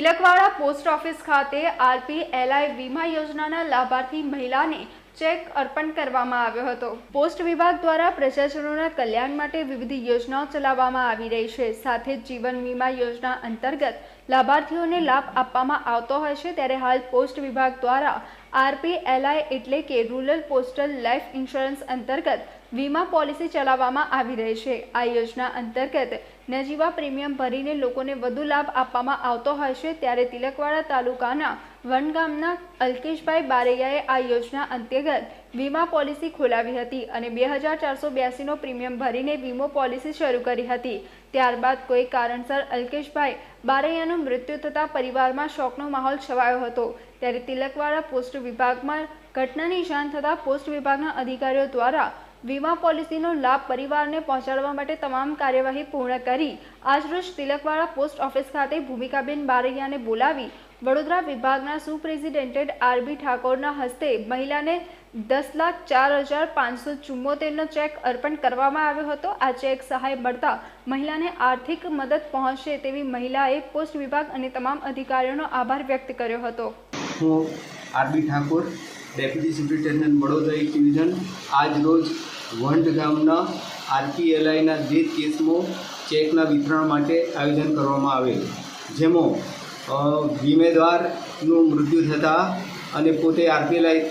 Tilakwada post office ખાતે આરપીએલઆઈ વીમા યોજનાના લાભાર્થી મહિલાને ચેક અર્પણ કરવામાં આવ્યો હતો. પોસ્ટ વિભાગ દ્વારા પ્રજાજનોના કલ્યાણ માટે વિવિધ યોજનાઓ ચલાવવામાં આવી રહી છે. સાથે જીવન વીમા યોજના અંતર્ગત લાભાર્થીઓને લાભ આપવામાં આવતો હોય છે. ત્યારે હાલ પોસ્ટ વિભાગ દ્વારા આરપીએલઆઈ એટલે કે રૂરલ પોસ્ટલ લાઈફ ઇન્સ્યોરન્સ અંતર્ગત વીમા પોલિસી ચલાવવામાં આવી રહી છે. આ યોજના અંતર્ગત નજીવા પ્રીમિયમ ભરીને લોકોને વધુ લાભ આપવામાં આવતો હોય છે ત્યારે તિલકવાડા તાલુકાના વનગામના અલ્કેશભાઈ બારૈયાએ આ યોજના અંતર્ગત વીમા પોલિસી ખોલાવી હતી અને બે હજાર ચારસો બ્યાસીનો પ્રીમિયમ ભરીને વીમો પોલિસી શરૂ કરી હતી. ત્યારબાદ કોઈ કારણસર અલ્કેશભાઈ બારૈયાનું મૃત્યુ થતાં પરિવારમાં શોકનો માહોલ છવાયો હતો. ત્યારે તિલકવાડા પોસ્ટ વિભાગમાં ઘટનાની જાણ થતાં પોસ્ટ વિભાગના અધિકારીઓ દ્વારા વીમા પોલિસીનો લાભ પરિવારને પહોંચાડવા માટે તમામ કાર્યવાહી પૂર્ણ કરી આજરોજ તિલકવાડા પોસ્ટ ઓફિસ ખાતે ભૂમિકાબેન બારૈયાને બોલાવી વડોદરા વિભાગના સુપ્રેસિડેન્ટેડ આરબી ઠાકોરના હસ્તે મહિલાને દસ લાખ ચાર હજાર પાંચસો ચુમ્મોતેરનો ચેક અર્પણ કરવામાં આવ્યો હતો. આ ચેક સહાય મળતા મહિલાને આર્થિક મદદ પહોંચશે તેવી મહિલાએ પોસ્ટ વિભાગ અને તમામ અધિકારીઓનો આભાર વ્યક્ત કર્યો હતો. હું RB Thakor deputy superintendent Vadodara એક ડિવિઝન આજ રોજ વંડ ગામના આરપીએલઆઈના જે કેસમાં ચેકના વિતરણ માટે આયોજન કરવામાં આવેલ. જેમાં વિમેદવારનું મૃત્યુ થતાં અને પોતે આરપીએલઆઈ